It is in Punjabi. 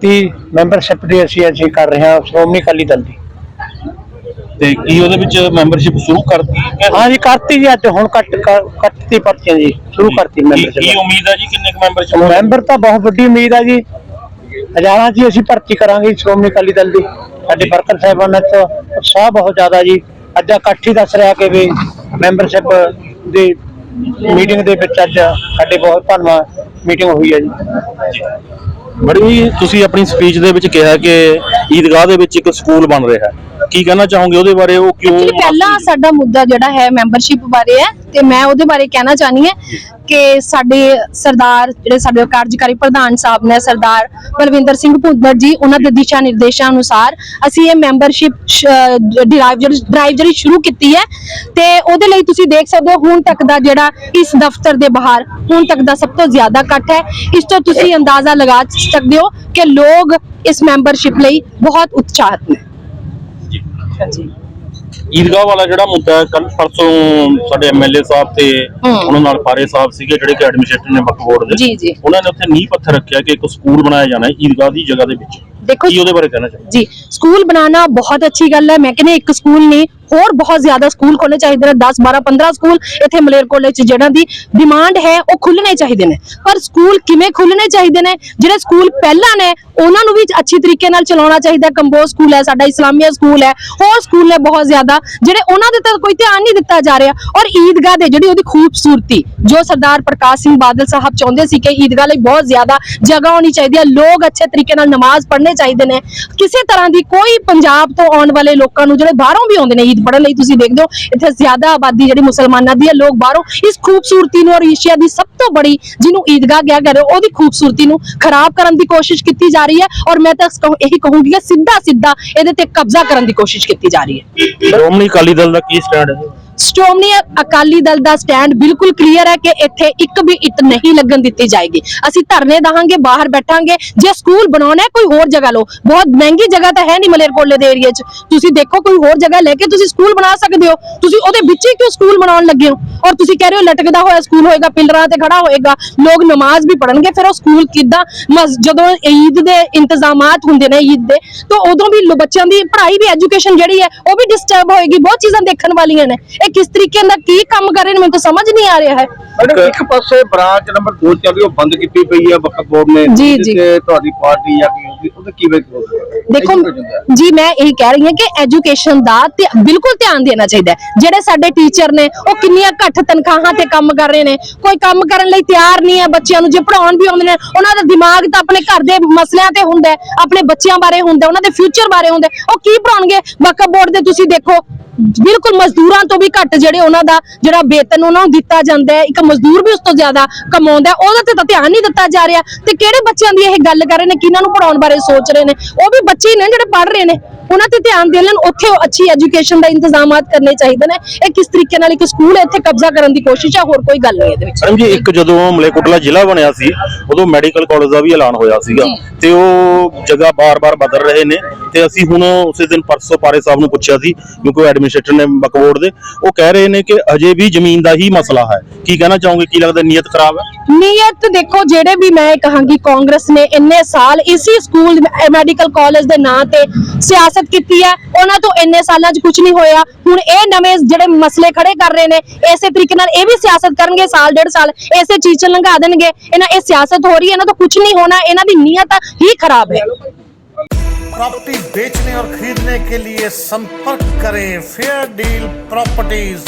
ਭਰਤੀ ਮੈਂਬਰਸ਼ਿਪ ਦੀ ਅਸੀਂ ਅਸੀਂ ਕਰ ਰਹੇ ਹਾਂ ਸ਼੍ਰੋਮਣੀ ਅਕਾਲੀ ਦਲ ਦੀ। ਤੇ ਕੀ ਉਹਦੇ ਵਿੱਚ ਮੈਂਬਰਸ਼ਿਪ ਸ਼ੁਰੂ ਕਰਤੀ ਹੈ ਹਾਂ ਜੀ ਕਰਤੀ ਜੀ ਅੱਜ ਹੁਣ ਕੱਟ ਕੱਟਤੀ ਪਰਚੀਆਂ ਜੀ ਸ਼ੁਰੂ ਕਰਤੀ ਕੀ ਕੀ ਮੈਂਬਰਸ਼ਿਪ ਉਮੀਦ ਹੈ ਜੀ ਕਿੰਨੇ ਕੁ ਮੈਂਬਰਸ਼ਿਪ ਮੈਂਬਰ ਤਾਂ ਬਹੁਤ ਵੱਡੀ ਉਮੀਦ ਆ ਜੀ। ਹਜ਼ਾਰਾਂ ਜੀ ਅਸੀਂ ਭਰਤੀ ਕਰਾਂਗੇ ਸ਼੍ਰੋਮਣੀ ਅਕਾਲੀ ਦਲ ਦੀ। ਸਾਡੇ ਵਰਕਰ ਸਾਹਿਬਾਨਾਂ ਚ ਉਤਸ਼ਾਹ ਬਹੁਤ ਜ਼ਿਆਦਾ ਜੀ। ਅੱਜ ਇਕੱਠੀ ਦੱਸ ਰਿਹਾ ਕਿ ਵੀ ਮੈਂਬਰਸ਼ਿਪ ਦੀ ਮੀਟਿੰਗ ਦੇ ਵਿੱਚ ਅੱਜ ਸਾਡੇ ਬਹੁਤ ਧੰਨਵਾਦ ਮੀਟਿੰਗ ਹੋਈ ਹੈ ਜੀ। ਬੜੀ ਤੁਸੀਂ ਆਪਣੀ ਸਪੀਚ ਦੇ ਵਿੱਚ ਕਿਹਾ ਕਿ ਈਦਗਾਹ ਦੇ ਵਿੱਚ ਇੱਕ ਸਕੂਲ ਬਣ ਰਿਹਾ ਹੈ। ਕੀ ਕਹਿਣਾ ਚਾਹੋਗੇ ਉਹਦੇ ਬਾਰੇ? ਉਹ ਕਿਉਂ ਐਕਚੁਅਲੀ ਪਹਿਲਾ ਸਾਡਾ ਮੁੱਦਾ ਜਿਹੜਾ ਹੈ ਮੈਂਬਰਸ਼ਿਪ ਬਾਰੇ ਹੈ ਤੇ ਮੈਂ ਉਹਦੇ ਬਾਰੇ ਕਹਿਣਾ ਚਾਹਨੀ ਹੈ ਕਿ ਸਾਡੇ ਸਰਦਾਰ ਜਿਹੜੇ ਸਾਡੇ ਕਾਰਜਕਾਰੀ ਪ੍ਰਧਾਨ ਸਾਹਿਬ ਨੇ ਸਰਦਾਰ ਬਲਵਿੰਦਰ ਸਿੰਘ ਭੁੱਦਰ ਜੀ ਉਹਨਾਂ ਦੇ ਦਿਸ਼ਾ ਨਿਰਦੇਸ਼ਾਂ ਅਨੁਸਾਰ ਅਸੀਂ ਇਹ ਮੈਂਬਰਸ਼ਿਪ ਡਰਾਈਵ ਜਿਹੜੀ ਡਰਾਈਵ ਜਿਹੜੀ ਸ਼ੁਰੂ ਕੀਤੀ ਹੈ ਤੇ ਉਹਦੇ ਲਈ ਤੁਸੀਂ ਦੇਖ ਸਕਦੇ ਹੋ ਹੁਣ ਤੱਕ ਦਾ ਜਿਹੜਾ ਇਸ ਦਫ਼ਤਰ ਦੇ ਬਾਹਰ ਹੁਣ ਤੱਕ ਦਾ ਸਭ ਤੋਂ ਜ਼ਿਆਦਾ ਇਕੱਠ ਹੈ। ਇਸ ਤੋਂ ਤੁਸੀਂ ਅੰਦਾਜ਼ਾ ਲਗਾ ਸਕਦੇ ਹੋ ਕਿ ਲੋਕ ਇਸ ਮੈਂਬਰਸ਼ਿਪ ਲਈ ਬਹੁਤ ਉਤਸ਼ਾਹਿਤ ਨੇ। ਹਾਂਜੀ। ਈਦਗਾਹ ਵਾਲਾ ਜਿਹੜਾ ਮੁੱਦਾ ਹੈ ਕੱਲ ਪਰਸੋਂ ਸਾਡੇ ਐਮਐਲਏ ਸਾਹਿਬ ਤੇ। ਉਹਨਾਂ ਨਾਲ ਪਾਰੇ ਸਾਹਿਬ ਸੀਗੇ ਜਿਹੜੇ ਕਿ ਐਡਮਿਨਿਸਟ੍ਰੇਟਰ ਨੇ ਵਕਫ ਬੋਰਡ ਦੇ। ਜੀ ਜੀ। ਉਹਨਾਂ ਨੇ ਉੱਥੇ ਨੀਂਹ ਪੱਥਰ ਰੱਖਿਆ ਕਿ ਇੱਕ ਸਕੂਲ ਬਣਾਇਆ ਜਾਣਾ ਹੈ ਈਦਗਾਹ ਦੀ ਜਗ੍ਹਾ ਦੇ ਵਿੱਚ। ਦੇਖੋ ਕੀ ਉਹਦੇ ਬਾਰੇ ਕਹਿਣਾ ਚਾਹੋਗੇ? ਜੀ ਸਕੂਲ ਬਣਾਉਣਾ ਬਹੁਤ ਅੱਛੀ ਗੱਲ ਹੈ। ਮੈਂ ਕਹਿੰਦੀ ਇੱਕ ਸਕੂਲ ਨਹੀਂ ਹੋਰ ਬਹੁਤ ਜ਼ਿਆਦਾ ਸਕੂਲ ਖੋਲਣੇ ਚਾਹੀਦੇ ਨੇ 10 12 15 ਸਕੂਲ ਇੱਥੇ ਮਲੇਰਕੋਟਲੇ ਚ ਜਿਹੜਾ ਦੀ ਡਿਮਾਂਡ ਹੈ, ਉਹ ਖੁੱਲਣੇ ਚਾਹੀਦੇ ਨੇ। ਪਰ ਸਕੂਲ ਕਿਵੇਂ ਖੁੱਲਣੇ ਚਾਹੀਦੇ ਨੇ? ਜਿਹੜੇ ਸਕੂਲ ਪਹਿਲਾਂ ਨੇ, ਉਹਨਾਂ ਨੂੰ ਵੀ ਅੱਛੀ ਤਰੀਕੇ ਨਾਲ ਚਲਾਉਣਾ ਚਾਹੀਦਾ। ਕੰਬੋਜ ਸਕੂਲ ਹੈ, ਸਾਡਾ ਇਸਲਾਮੀਆ ਸਕੂਲ ਹੈ, ਹੋਰ ਸਕੂਲ ਨੇ ਬਹੁਤ ਜ਼ਿਆਦਾ, ਜਿਹੜੇ ਉਹਨਾਂ ਦੇ ਤਾਂ ਕੋਈ ਧਿਆਨ ਨਹੀਂ ਦਿੱਤਾ ਜਾ ਰਿਹਾ। ਔਰ ਈਦਗਾਹ ਦੇ ਜਿਹੜੀ ਉਹਦੀ ਖੂਬਸੂਰਤੀ, ਜੋ ਸਰਦਾਰ ਪ੍ਰਕਾਸ਼ ਸਿੰਘ ਬਾਦਲ ਸਾਹਿਬ ਚਾਹੁੰਦੇ ਸੀ ਕਿ ਈਦਗਾਹ ਲਈ ਬਹੁਤ ਜ਼ਿਆਦਾ ਜਗ੍ਹਾ ਹੋਣੀ ਚਾਹੀਦੀ ਹੈ, ਲੋਕ ਅੱਛੇ ਤਰੀਕੇ ਨਾਲ ਨਮਾਜ਼ ਪੜ੍ਹਨੇ ਚਾਹੀਦੇ ਨੇ। ਕਿਸੇ ਤਰ੍ਹਾਂ ਦੀ ਕੋਈ ਪੰਜਾਬ ਤੋਂ ਆਉਣ ਵਾਲੇ ਲੋਕਾਂ ਨੂੰ ਜਿਹੜੇ ਬਾਹਰੋਂ ਵੀ ਆਉਂਦੇ ਨੇ ਈਦ ਪੜ੍ਹਨ ਲਈ ਤੁਸੀਂ ਦੇਖਦੇ ਹੋ, ਇੱਥੇ ਜ਼ਿਆਦਾ ਆਬਾਦੀ ਜਿਹੜੀ ਮੁਸਲਮਾਨਾਂ ਦੀ ਹੈ, ਲੋਕ ਬਾਹਰੋਂ ਇਸ ਖੂਬਸੂਰਤੀ ਨੂੰ ਔਰ ਏਸ਼ੀਆ ਦੀ ਸਭ ਤੋਂ ਬੜੀ ਜਿਹਨੂੰ ਈਦਗਾਹ ਕਿਹਾ ਕਰ ਰਹੇ ਉਹਦੀ ਖੂਬਸੂਰਤੀ ਨੂੰ ਖਰਾਬ ਕਰਨ ਦੀ ਕੋਸ਼ਿਸ਼ ਕੀਤੀ ਜਾ ਰਹੀ ਹੈ ਔਰ ਮੈਂ ਤਾਂ ਇਹੀ ਕਹੂੰਗੀ ਕਿ ਸਿੱਧਾ ਸਿੱਧਾ ਇਹਦੇ ਤੇ ਕਬਜ਼ਾ ਕਰਨ ਦੀ ਕੋਸ਼ਿਸ਼ ਕੀਤੀ ਜਾ ਰਹੀ ਹੈ। ਸ਼੍ਰੋਮਣੀ ਅਕਾਲੀ ਦਲ ਦਾ ਕੀ ਸਟੈਂਡ ਹੈ? ਸ਼੍ਰੋਮਣੀ ਅਕਾਲੀ ਦਲ ਦਾ ਸਟੈਂਡ ਬਿਲਕੁਲ ਕਲੀਅਰ ਹੈ ਕਿ ਇੱਥੇ ਇੱਕ ਵੀ ਇੱਟ ਨਹੀਂ ਲੱਗਣ ਦਿੱਤੀ ਜਾਏਗੀ। ਅਸੀਂ ਧਰਨੇ ਦਹਾਂਗੇ, ਬਾਹਰ ਬੈਠਾਂਗੇ। ਜੇ ਸਕੂਲ ਬਣਾਉਣਾ ਹੈ, ਕੋਈ ਹੋਰ ਜਗ੍ਹਾ ਲਓ। ਬਹੁਤ ਮਹਿੰਗੀ ਜਗ੍ਹਾ ਤਾਂ ਹੈ ਨਹੀਂ ਮਲੇਰਕੋਟਲੇ ਦੇ ਏਰੀਆ 'ਚ। ਤੁਸੀਂ ਦੇਖੋ, ਕੋਈ ਹੋਰ ਜਗ੍ਹਾ ਲੈ ਕੇ ਤੁਸੀਂ ਸਕੂਲ ਬਣਾ ਸਕਦੇ ਹੋ। ਤੁਸੀਂ ਉਹਦੇ ਵਿੱਚ ਹੀ ਕਿਉਂ ਸਕੂਲ ਬਣਾਉਣ ਲੱਗੇ ਹੋ? ਔਰ ਤੁਸੀਂ ਕਹਿ ਰਹੇ ਹੋ, ਲਟਕਦਾ ਹੋਇਆ ਸਕੂਲ ਹੋਏਗਾ, ਪਿਲਰਾਂ ਤੇ ਖੜਾ ਹੋਏਗਾ। ਲੋਕ ਨਮਾਜ਼ ਵੀ ਪੜਨਗੇ ਫਿਰ ਉਹ ਸਕੂਲ ਕਿੱਦਾਂ? ਜਦੋਂ ਈਦ ਦੇ ਇੰਤਜ਼ਾਮਾਤ ਹੁੰਦੇ ਨੇ ਈਦ ਦੇ, ਤਾਂ ਉਦੋਂ ਵੀ ਬੱਚਿਆਂ ਦੀ ਪੜ੍ਹਾਈ ਵੀ ਐਜੂਕੇਸ਼ਨ ਜਿਹੜੀ ਹੈ, ਉਹ ਵੀ ਡਿਸਟਰਬ ਹੋਏਗੀ। ਬਹੁਤ ਚੀਜ਼ਾਂ ਦੇਖਣ ਵਾਲੀਆਂ ਨੇ। ਕਿਸ ਤਰੀਕੇ ਦਾ ਕੀ ਕੰਮ ਕਰ ਰਹੇ ਨੇ ਮੈਨੂੰ ਤਾਂ ਸਮਝ ਨਹੀਂ ਆ ਰਿਹਾ ਹੈ। ਮੈਡਮ ਇੱਕ ਪਾਸੇ ਬ੍ਰਾਂਚ ਨੰਬਰ 2 ਚੱਲ ਰਹੀ ਉਹ ਬੰਦ ਕੀਤੀ ਪਈ ਹੈ ਵਕਫ ਬੋਰਡ ਨੇ ਜੀ, ਜੀ। ਤੇ ਤੁਹਾਡੀ ਪਾਰਟੀ ਜਾਂ ਕੀ ਉਹਦੀ ਉਹਦੇ ਕੀ ਵੇਖ ਦੇਖੋ ਜੀ ਮੈਂ ਇਹੀ ਕਹਿ ਰਹੀ ਹਾਂ ਕਿ ਐਜੂਕੇਸ਼ਨ ਦਾ ਤੇ ਬਿਲਕੁਲ ਧਿਆਨ ਦੇਣਾ ਚਾਹੀਦਾ ਹੈ। ਜਿਹੜੇ ਸਾਡੇ ਟੀਚਰ ਨੇ ਉਹ ਕਿੰਨੀਆਂ ਘੱਟ ਤਨਖਾਹਾਂ ਤੇ ਕੰਮ ਕਰ ਰਹੇ ਨੇ। ਕੋਈ ਕੰਮ ਕਰਨ ਲਈ ਤਿਆਰ ਨਹੀਂ ਹੈ ਬੱਚਿਆਂ ਨੂੰ ਜੇ ਪੜਾਉਣ ਵੀ ਆਉਂਦੇ ਨੇ ਉਹਨਾਂ ਦਾ ਦਿਮਾਗ ਤਾਂ ਆਪਣੇ ਘਰ ਦੇ ਮਸਲਿਆਂ ਤੇ ਹੁੰਦਾ ਹੈ ਆਪਣੇ ਬੱਚਿਆਂ ਬਾਰੇ ਹੁੰਦਾ ਹੈ, ਉਹਨਾਂ ਦੇ ਫਿਊਚਰ ਬਾਰੇ ਹੁੰਦਾ ਹੈ। ਉਹ ਕੀ ਪੜਾਉਣਗੇ ਵਕਫ ਬੋਰਡ ਦੇ ਤੁਸੀਂ ਦੇਖੋ ਬਿਲਕੁਲ ਮਜ਼ਦੂਰਾਂ ਤੋਂ ਵੀ ਘੱਟ ਜਿਹੜੇ ਉਹਨਾਂ ਦਾ ਜਿਹੜਾ ਵੇਤਨ ਉਹਨਾਂ ਨੂੰ ਦਿੱਤਾ ਜਾਂਦਾ ਹੈ, ਇੱਕ ਮਜ਼ਦੂਰ ਵੀ ਉਸ ਤੋਂ ਜ਼ਿਆਦਾ ਕਮਾਉਂਦਾ ਉਹਦੇ ਤੇ ਤਾਂ ਧਿਆਨ ਨਹੀਂ ਦਿੱਤਾ ਜਾ ਰਿਹਾ। ਤੇ ਕਿਹੜੇ ਬੱਚਿਆਂ ਦੀ ਇਹ ਗੱਲ ਕਰ ਰਹੇ ਨੇ, ਕਿਹਨਾਂ ਨੂੰ ਪੜਾਉਣ ਬਾਰੇ ਸੋਚ ਰਹੇ ਨੇ? ਉਹ ਵੀ ਬੱਚੇ ਨੇ ਜਿਹੜੇ ਪੜ ਰਹੇ ਨੇ। ਉਹਨਾਂ ਤੇ ਧਿਆਨ ਦੇ ਲੈਣ ਉੱਥੇ ਉਹ ਅੱਛੀ ਐਜੂਕੇਸ਼ਨ ਦਾ ਇੰਤਜ਼ਾਮਾਤ ਕਰਨੇ ਚਾਹੀਦੇ ਨੇ। ਇਹ ਕਿਸ ਤਰੀਕੇ ਨਾਲ ਇੱਕ ਸਕੂਲ ਹੈ ਇੱਥੇ ਕਬਜ਼ਾ ਕਰਨ ਦੀ ਕੋਸ਼ਿਸ਼ ਹੈ ਹੋਰ ਕੋਈ ਗੱਲ ਨਹੀਂ ਇਹਦੇ ਵਿੱਚ। ਜੀ ਇੱਕ ਜਦੋਂ ਮਲੇਕੋਟਲਾ ਜ਼ਿਲ੍ਹਾ ਬਣਿਆ ਸੀ ਉਦੋਂ ਮੈਡੀਕਲ ਕਾਲਜ ਦਾ ਵੀ ਐਲਾਨ ਹੋਇਆ ਸੀਗਾ। ਤੇ ਉਹ ਜਗ੍ਹਾ ਬਾਰ-ਬਾਰ ਬਦਲ ਰਹੇ ਨੇ। ਤੇ ਅਸੀਂ ਹੁਣ ਉਸੇ ਦਿਨ ਪਰਸੋਂ ਪਾਰੇ ਸਾਹਿਬ ਨੂੰ ਪੁੱਛਿਆ ਸੀ ਕਿਉਂਕਿ ਐਡਮਿਨਿਸਟ੍ਰੇਟਰ ਨੇ ਬਕਵੋਰਡ ਦੇ ਉਹ ਕਹਿ ਰਹੇ ਨੇ ਕਿ ਅਜੇ ਵੀ ਜ਼ਮੀਨ ਦਾ ਹੀ ਮਸਲਾ ਹੈ। ਕੀ ਕਹਿਣਾ ਚਾਹੋਗੇ? ਕੀ ਲੱਗਦਾ ਨੀਅਤ ਖਰਾਬ ਹੈ? ਨੀਅਤ ਦੇਖੋ ਜਿਹੜੇ ਵੀ ਮੈਂ ਕਹਾਂਗੀ ਕਾਂਗਰਸ ਨੇ ਇੰਨੇ ਸਾਲ ਇਸੇ ਸਕੂਲ ਮੈਡੀਕਲ ਕਾਲਜ ਦੇ ਨਾਂ ਤੇ ਸਿਆਸਤ ਕੀਤੀ ਹੈ ਉਹਨਾਂ ਤੋਂ ਇੰਨੇ ਸਾਲਾਂ 'ਚ ਕੁਝ ਨਹੀਂ ਹੋਇਆ ਹੁਣ ਇਹ ਨਵੇਂ ਜਿਹੜੇ ਮਸਲੇ ਖੜੇ ਕਰ ਰਹੇ ਨੇ ਇਸੇ ਤਰੀਕੇ ਨਾਲ ਇਹ ਵੀ ਸਿਆਸਤ ਕਰਨਗੇ ਸਾਲ ਡੇਢ ਸਾਲ ਇਸੇ ਚੀਜ਼ 'ਚ ਲੰਘਾ ਦੇਣਗੇ ਇਹਨਾਂ ਇਹ ਸਿਆਸਤ ਹੋ ਰਹੀ ਹੈ ਇਹਨਾਂ ਤੋਂ ਕੁਝ ਨਹੀਂ ਹੋਣਾ ਇਹਨਾਂ ਦੀ ਨੀਅਤ ਹੀ ਖਰਾਬ ਹੈ प्रॉपर्टी बेचने और खरीदने के लिए संपर्क करें फेयर डील प्रॉपर्टीज